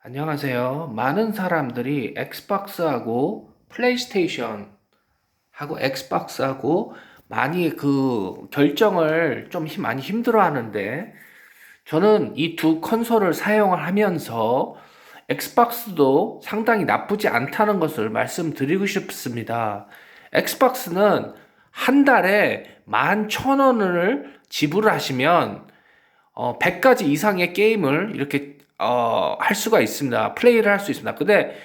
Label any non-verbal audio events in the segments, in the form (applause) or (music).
안녕하세요. 많은 사람들이 엑스박스하고 플레이스테이션 하고 엑스박스하고 많이 그 결정을 좀 힘- 많이 힘들어 하는데 저는 이두 컨솔을 사용을 하면서 엑스박스도 상당히 나쁘지 않다는 것을 말씀드리고 싶습니다. 엑스박스는 한 달에 11,000원을 지불을 하시면 어, 100가지 이상의 게임을 이렇게 어, 할 수가 있습니다. 플레이를 할 수 있습니다. 근데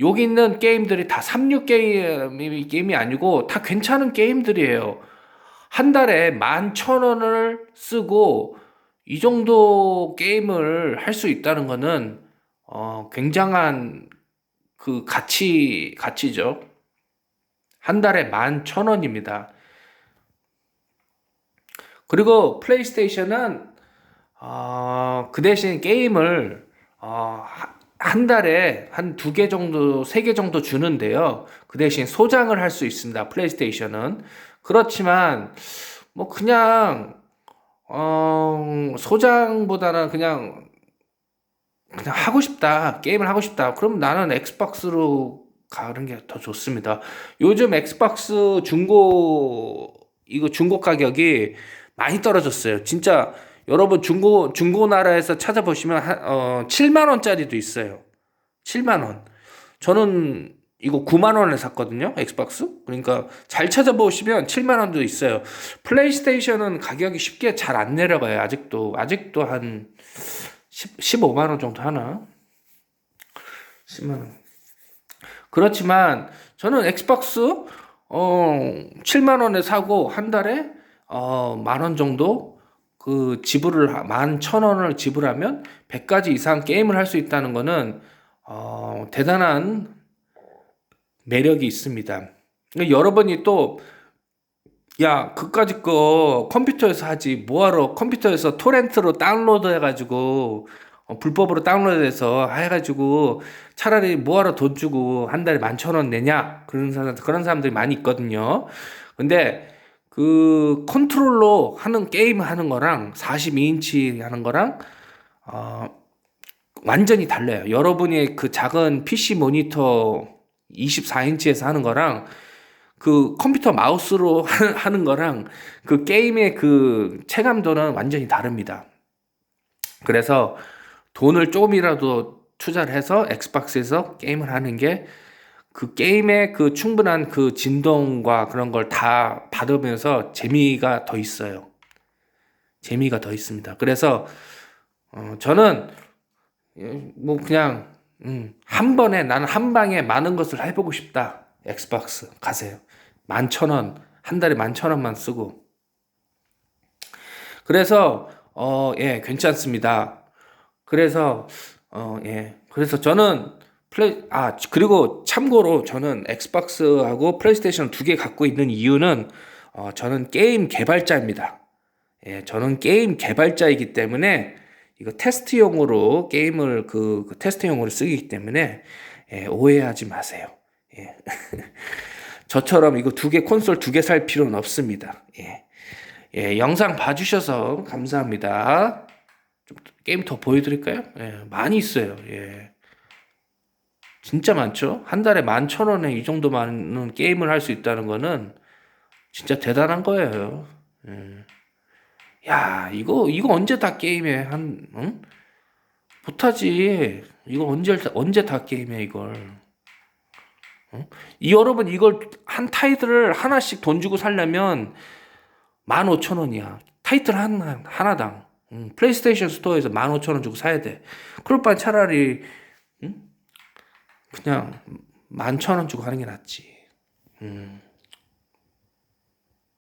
여기 있는 게임들이 다 36 게임이, 게임이 아니고 다 괜찮은 게임들이에요. 한 달에 11,000원을 쓰고 이 정도 게임을 할 수 있다는 거는 어, 굉장한 그 가치, 가치죠. 한 달에 11,000원입니다. 그리고 플레이스테이션은 어, 그 대신 게임을 어, 하- 한 달에 한 두 개 정도, 세 개 정도 주는데요. 그 대신 소장을 할 수 있습니다. 플레이스테이션은. 그렇지만 뭐 그냥 어, 소장보다는 그냥 그냥 하고 싶다. 게임을 하고 싶다. 그럼 나는 엑스박스로 가는 게 더 좋습니다. 요즘 엑스박스 중고 이거 중고 가격이 많이 떨어졌어요. 진짜 여러분 중고 중고 나라에서 찾아보시면 한, 어, 7만 원짜리도 있어요. 7만 원. 저는 이거 9만 원에 샀거든요. 엑스박스. 그러니까 잘 찾아보시면 7만 원도 있어요. 플레이스테이션은 가격이 쉽게 잘 안 내려가요. 아직도 아직도 한 10, 15만 원 정도 하나? 10만 원. 그렇지만 저는 엑스박스 어 7만 원에 사고 한 달에 어만 원 정도 그 지불을 만 천 원을 지불하면 100가지 이상 게임을 할 수 있다는 거는 어 대단한 매력이 있습니다. 여러분이 또 야, 그까짓 거 컴퓨터에서 하지. 뭐하러 컴퓨터에서 토렌트로 다운로드 해가지고, 어, 불법으로 다운로드해서 해가지고, 차라리 뭐하러 돈 주고 한 달에 만 천 원 내냐? 그런 사람, 그런 사람들이 많이 있거든요. 근데, 그, 컨트롤러 하는 게임 하는 거랑, 42인치 하는 거랑, 어, 완전히 달라요. 여러분이 그 작은 PC 모니터 24인치에서 하는 거랑, 그 컴퓨터 마우스로 (laughs) 하는 거랑 그 게임의 그 체감도는 완전히 다릅니다. 그래서 돈을 조금이라도 투자를 해서 엑스박스에서 게임을 하는 게 그 게임의 그 충분한 그 진동과 그런 걸 다 받으면서 재미가 더 있어요. 재미가 더 있습니다. 그래서 어, 저는 예, 뭐 그냥 음, 한 번에 나는 한 방에 많은 것을 해보고 싶다. 엑스박스 가세요. 만 천 원, 한 달에 만 천 원만 쓰고. 그래서, 어, 예, 괜찮습니다. 그래서, 어, 예. 그래서 저는 플레이, 아, 그리고 참고로 저는 엑스박스하고 플레이스테이션 두 개 갖고 있는 이유는, 어, 저는 게임 개발자입니다. 예, 저는 게임 개발자이기 때문에, 이거 테스트용으로 게임을 그, 그 테스트용으로 쓰기 때문에, 예, 오해하지 마세요. 예. (laughs) 저처럼 이거 두 개 콘솔 두 개 살 필요는 없습니다. 예. 예, 영상 봐주셔서 감사합니다. 좀 게임 더 보여드릴까요? 예, 많이 있어요. 예. 진짜 많죠? 한 달에 만 천 원에 이 정도 많은 게임을 할 수 있다는 거는 진짜 대단한 거예요. 예. 야, 이거, 이거 언제 다 게임해? 한, 응? 못하지. 이거 언제, 언제 다 게임해, 이걸. 이 여러분 이걸 한 타이틀을 하나씩 돈 주고 살려면 15,000원이야. 타이틀 하나, 하나당. 음, 플레이스테이션 스토어에서 15,000원 주고 사야 돼. 그럴 바엔 차라리 음? 그냥 11,000원 주고 하는 게 낫지. 음.